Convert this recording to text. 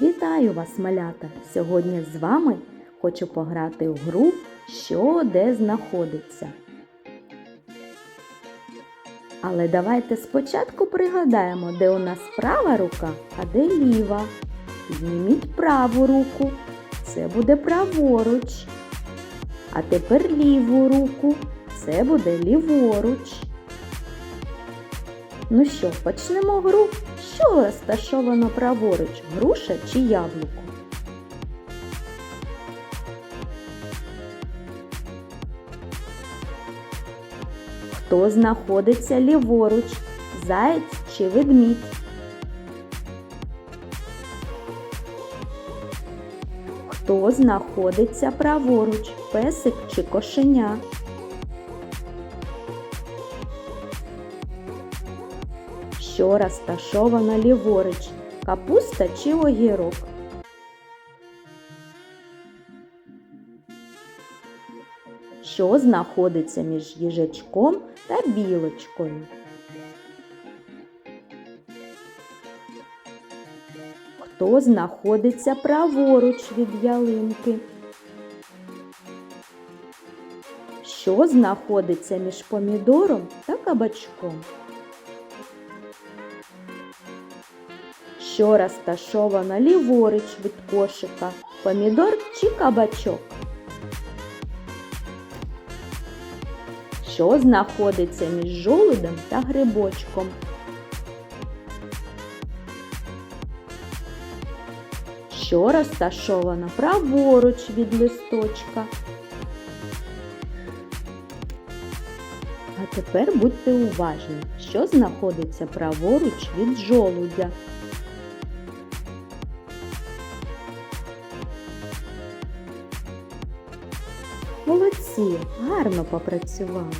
Вітаю вас, малята! Сьогодні з вами хочу пограти в гру Що де знаходиться. Але давайте спочатку пригадаємо, де у нас права рука, а де ліва. Підніміть праву руку. Це буде праворуч. А тепер ліву руку. Це буде ліворуч. Ну що, почнемо гру. Що розташовано праворуч, груша чи яблуко? Хто знаходиться ліворуч, заєць чи ведмідь? Хто знаходиться праворуч, песик чи кошеня? Що розташовано ліворуч, капуста чи огірок? Що знаходиться між їжачком та білочкою? Хто знаходиться праворуч від ялинки? Що знаходиться між помідором та кабачком? Що розташовано ліворуч від кошика? Помідор чи кабачок? Що знаходиться між жолудем та грибочком? Що розташовано праворуч від листочка? А тепер будьте уважні, що знаходиться праворуч від жолудя. Молодці, гарно попрацювали.